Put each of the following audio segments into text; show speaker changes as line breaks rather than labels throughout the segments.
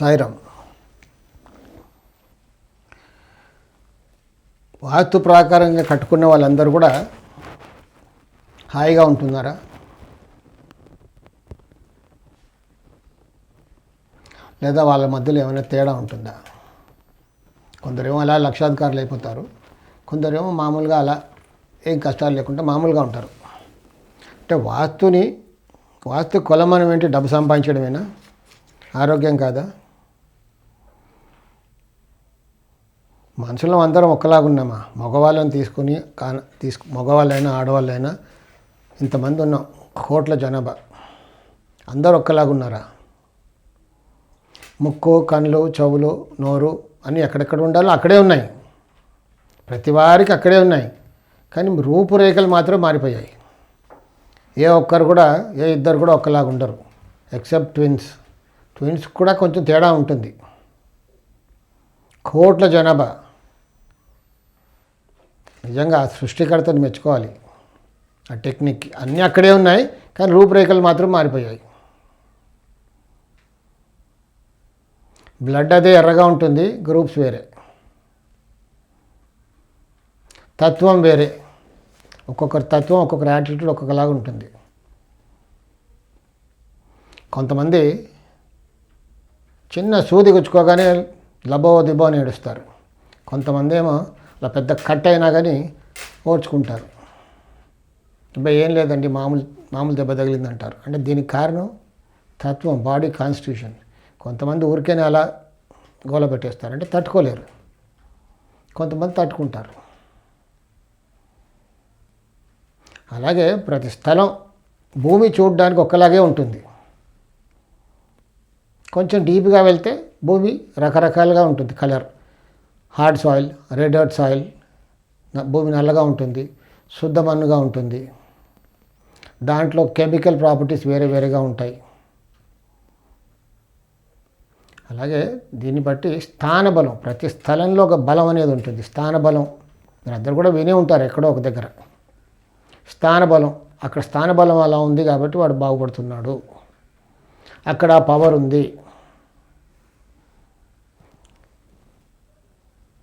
సాయిరామ్. వాస్తు ప్రకారంగా కట్టుకున్న వాళ్ళందరూ కూడా హాయిగా ఉంటున్నారా? లేదా వాళ్ళ మధ్యలో ఏమైనా తేడా ఉంటుందా? కొందరేమో అలా లక్షాధికారులు అయిపోతారు. కొందరేమో మామూలుగా అలా ఏం కష్టాలు లేకుండా మామూలుగా ఉంటారు. అంటే వాస్తుని వాస్తు కొలమనం ఏంటి? డబ్బు సంపాదించడమేనా? ఆరోగ్యం కాదా? మనుషులం అందరం ఒక్కలాగున్నామా మగవాళ్ళని తీసుకుని కాన తీసుకు మగవాళ్ళైనా ఆడవాళ్ళైనా ఇంతమంది ఉన్నాం. కోట్ల జనాభా. అందరు ఒక్కలాగున్నారా ముక్కు కళ్ళు చెవులు నోరు అన్నీ ఎక్కడెక్కడ ఉండాలో అక్కడే ఉన్నాయి. ప్రతి వారికి అక్కడే ఉన్నాయి. కానీ రూపురేఖలు మాత్రం మారిపోయాయి. ఏ ఒక్కరు కూడా ఏ ఇద్దరు కూడా ఒక్కలాగా ఉండరు. Except twins. ట్విన్స్ కూడా కొంచెం తేడా ఉంటుంది. కోట్ల జనాభా. నిజంగా సృష్టికర్తను మెచ్చుకోవాలి. ఆ టెక్నిక్ అన్నీ అక్కడే ఉన్నాయి కానీ రూపురేఖలు మాత్రం మారిపోయాయి. బ్లడ్ అదే ఎర్రగా ఉంటుంది గ్రూప్స్ వేరే. తత్వం వేరే. ఒక్కొక్కరి తత్వం ఒక్కొక్కరి యాటిట్యూడ్ ఒక్కొక్కలాగా ఉంటుంది. కొంతమంది చిన్న సూది గుచ్చుకోగానే లబో దిబో అని ఏడుస్తారు. కొంతమంది ఏమో అలా పెద్ద కట్ అయినా కానీ ఓడ్చుకుంటారు. అబ్బాయి ఏం లేదండి మామూలు మామూలు దెబ్బ తగిలిందంటారు. అంటే దీనికి కారణం తత్వం బాడీ కాన్స్టిట్యూషన్. కొంతమంది ఊరికేనే అలా గోల పెట్టేస్తారు. అంటే తట్టుకోలేరు. కొంతమంది తట్టుకుంటారు. అలాగే ప్రతి స్థలం భూమి చూడడానికి ఒక్కలాగే ఉంటుంది. కొంచెం డీప్గా వెళ్తే భూమి రకరకాలుగా ఉంటుంది colour. Hard soil red hard soil భూమి నల్లగా ఉంటుంది శుద్ధ మన్నుగా ఉంటుంది. దాంట్లో కెమికల్ ప్రాపర్టీస్ వేరే వేరేగా ఉంటాయి. అలాగే దీన్ని బట్టి స్థానబలం ప్రతి స్థలంలో ఒక బలం అనేది ఉంటుంది. స్థానబలం మీరు అందరు కూడా వినే ఉంటారు ఎక్కడో ఒక దగ్గర. స్థానబలం అక్కడ స్థానబలం అలా ఉంది కాబట్టి వాడు బాగుపడుతున్నాడు. అక్కడ పవర్ ఉంది.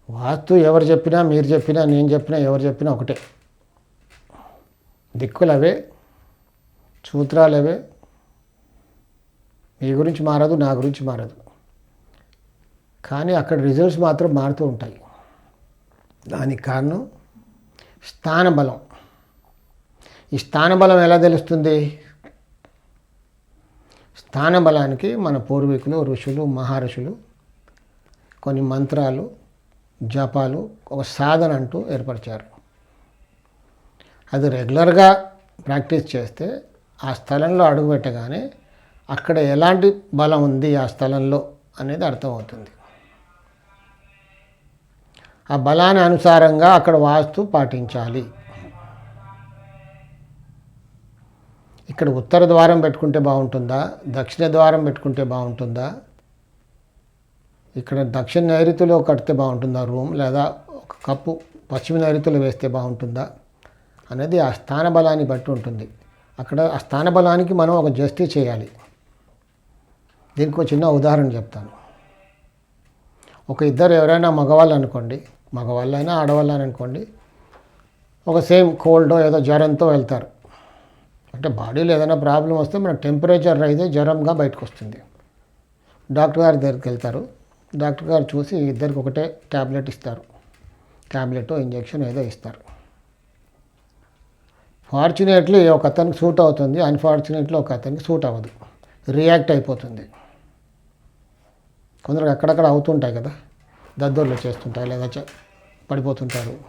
వాస్తు ఎవరు చెప్పినా మీరు చెప్పినా నేను చెప్పినా ఎవరు చెప్పినా ఒకటే. దిక్కులు అవే సూత్రాలు అవే మీ గురించి మారదు నా గురించి మారదు. కానీ అక్కడ రిజల్ట్స్ మాత్రం మారుతూ ఉంటాయి. దానికి కారణం స్థానబలం. ఈ స్థానబలం ఎలా తెలుస్తుంది? స్థానబలానికి మన పూర్వీకులు ఋషులు మహర్షులు కొన్ని మంత్రాలు జపాలు ఒక సాధన అంటూ ఏర్పరిచారు. అది రెగ్యులర్గా ప్రాక్టీస్ చేస్తే ఆ స్థలంలో అడుగుపెట్టగానే అక్కడ ఎలాంటి బలం ఉంది ఆ స్థలంలో అనేది అర్థమవుతుంది. ఆ బలాన్ని అనుసారంగా అక్కడ వాస్తు పాటించాలి. ఇక్కడ ఉత్తర ద్వారం పెట్టుకుంటే బాగుంటుందా? దక్షిణ ద్వారం పెట్టుకుంటే బాగుంటుందా? ఇక్కడ దక్షిణ నైరుతిలో కడితే బాగుంటుందా రూమ్? లేదా ఒక కప్పు పశ్చిమ నైరుతిలో వేస్తే బాగుంటుందా? అనేది ఆ స్థాన బలాన్ని బట్టి ఉంటుంది. అక్కడ ఆ స్థాన బలానికి మనం ఒక జస్టిస్ చేయాలి. దీనికి ఒక చిన్న ఉదాహరణ చెప్తాను. ఒక ఇద్దరు ఎవరైనా మగవాళ్ళు అనుకోండి మగవాళ్ళైనా ఆడవాళ్ళని అనుకోండి ఒక సేమ్ కోల్డో ఏదో జ్వరంతో వెళ్తారు. అంటే బాడీలో ఏదైనా ప్రాబ్లం వస్తే మన టెంపరేచర్ అయితే జ్వరంగా బయటకు వస్తుంది. డాక్టర్ గారి దగ్గరికి వెళ్తారు. డాక్టర్ గారు చూసి ఇద్దరికి ఒకటే ట్యాబ్లెట్ ఇస్తారు. ట్యాబ్లెట్ ఇంజెక్షన్ ఏదో ఇస్తారు. ఫార్చునేట్లీ ఒక అతనికి సూట్ అవుతుంది. అన్ఫార్చునేట్లీ ఒక అతనికి సూట్ అవ్వదు. రియాక్ట్ అయిపోతుంది. కొందరు అక్కడక్కడ అవుతుంటాయి కదా. దద్దోళ్ళు చేస్తుంటాయి లేదా చ- పడిపోతుంటారు.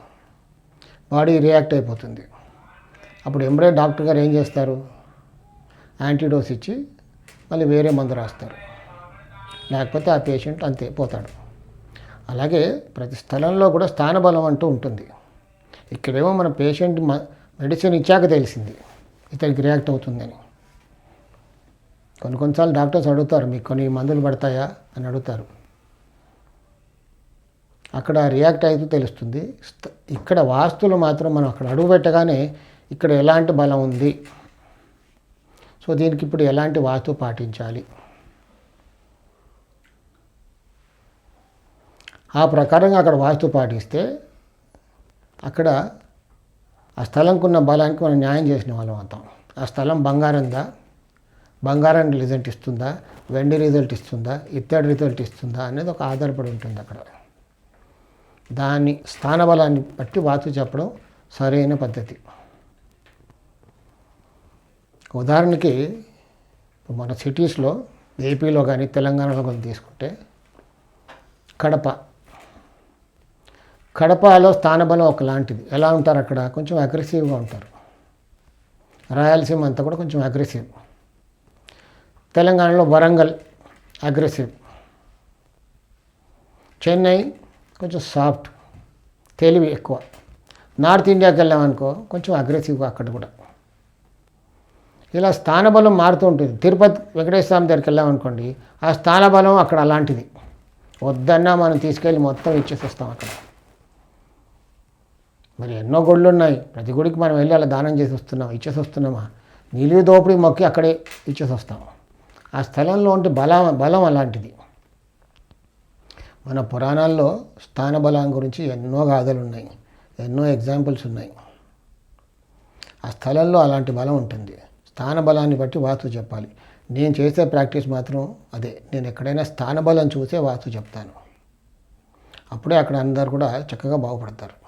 బాడీ రియాక్ట్ అయిపోతుంది. అప్పుడు ఎంబడే డాక్టర్ గారు ఏం చేస్తారు? యాంటీడోస్ ఇచ్చి మళ్ళీ వేరే మందు రాస్తారు. లేకపోతే ఆ పేషెంట్ అంతే పోతాడు. అలాగే ప్రతి స్థలంలో కూడా స్థానబలం అంటూ ఉంటుంది. ఇక్కడేమో మన పేషెంట్ మ మెడిసిన్ ఇచ్చాక తెలిసింది. ఇతనికి రియాక్ట్ అవుతుందని. కొన్ని కొన్నిసార్లు డాక్టర్స్ అడుగుతారు మీకు కొన్ని మందులు పడతాయా? అని అడుగుతారు. అక్కడ రియాక్ట్ అయితే తెలుస్తుంది. ఇక్కడ వాస్తులు మాత్రం మనం అక్కడ అడుగు పెట్టగానే ఇక్కడ ఎలాంటి బలం ఉంది? సో దీనికి ఇప్పుడు ఎలాంటి వాస్తు పాటించాలి? ఆ ప్రకారంగా అక్కడ వాస్తు పాటిస్తే అక్కడ ఆ స్థలంకున్న బలానికి మనం న్యాయం చేసిన వాళ్ళం అవుతాం. ఆ స్థలం బంగారందా? బంగారం రిజల్ట్ ఇస్తుందా? వెండి రిజల్ట్ ఇస్తుందా? ఇత్తడి రిజల్ట్ ఇస్తుందా? అనేది ఒక ఆధారపడి ఉంటుంది అక్కడ. దాని స్థానబలాన్ని బట్టి వాస్తు చెప్పడం సరైన పద్ధతి. ఉదాహరణకి మన సిటీస్లో ఏపీలో కానీ తెలంగాణలో కానీ తీసుకుంటే కడప కడపలో స్థానబలం ఒకలాంటిది. ఎలా ఉంటారు అక్కడ? కొంచెం అగ్రెసివ్గా ఉంటారు. రాయలసీమ అంతా కూడా కొంచెం అగ్రెసివ్ తెలంగాణలో వరంగల్ అగ్రెసివ్ చెన్నై కొంచెం సాఫ్ట్ తెలివి ఎక్కువ. నార్త్ ఇండియాకి వెళ్ళామనుకో కొంచెం అగ్రెసివ్గా అక్కడ కూడా. ఇలా స్థానబలం మారుతూ ఉంటుంది. తిరుపతి వెంకటేశ్వర స్వామి దగ్గరికి వెళ్ళామనుకోండి ఆ స్థానబలం అక్కడ అలాంటిది. వద్దన్నా మనం తీసుకెళ్ళి మొత్తం ఇచ్చేసి వస్తాం అక్కడ. మరి ఎన్నో గుళ్ళు ఉన్నాయి ప్రతి గుడికి మనం వెళ్ళి అలా దానం చేసి వస్తున్నాం ఇచ్చేసి వస్తున్నామా నీళ్ళు దోపిడి మొక్కి అక్కడే ఇచ్చేసి వస్తాం ఆ స్థలంలో ఉంటే బలం బలం అలాంటిది. మన పురాణాల్లో స్థాన బలం గురించి ఎన్నో గాథలు ఉన్నాయి ఎన్నో ఎగ్జాంపుల్స్ ఉన్నాయి. ఆ స్థలంలో అలాంటి బలం ఉంటుంది. స్థాన బలాన్ని బట్టి వాస్తు చెప్పాలి. నేను చేసే ప్రాక్టీస్ మాత్రం అదే. నేను ఎక్కడైనా స్థాన బలం చూసే వాస్తు చెప్తాను. అప్పుడే అక్కడ అందరు కూడా చక్కగా బాగుపడతారు.